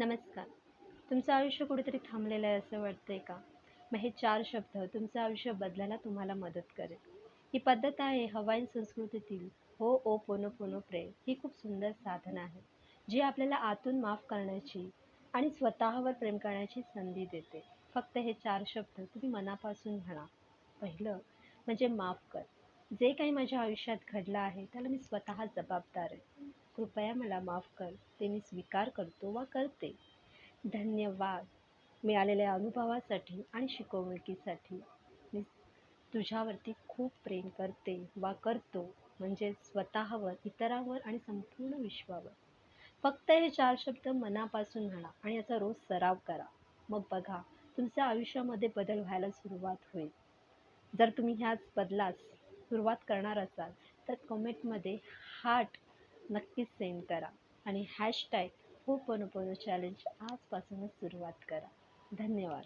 नमस्कार. तुमचं आयुष्य कुठेतरी थांबलेलं आहे असं वाटतंय का? मग हे चार शब्द तुमचं आयुष्य बदलायला तुम्हाला मदत करेल. ही पद्धत आहे हवाईन संस्कृतीतील हो ओ पोनो पोनो प्रे ही खूप सुंदर साधन आहे जी आपल्याला आतून माफ करण्याची आणि स्वतःवर प्रेम करण्याची संधी देते. फक्त हे चार शब्द तुम्ही मनापासून म्हणा. पहिलं म्हणजे माफ कर. जे काही माझ्या आयुष्यात घडलं आहे त्याला मी स्वतः जबाबदार आहे. कृपया मला माफ कर. ते मी स्वीकार करतो वा करते. धन्यवाद. मिळालेल्या अनुभवासाठी आणि शिकवणुकीसाठी मी तुझ्यावरती खूप प्रेम करते वा करतो म्हणजे स्वतःवर इतरांवर आणि संपूर्ण विश्वावर. फक्त हे चार शब्द मनापासून म्हणा आणि याचा रोज सराव करा. मग बघा तुमच्या आयुष्यामध्ये बदल व्हायला सुरुवात होईल. जर तुम्ही ह्याच बदलास सुरुवात करणार असाल तर कमेंटमध्ये हार्ट नक्कीच सेंड करा आणि हॅशटॅग हो पोनो चॅलेंज आजपासूनच सुरुवात करा. धन्यवाद.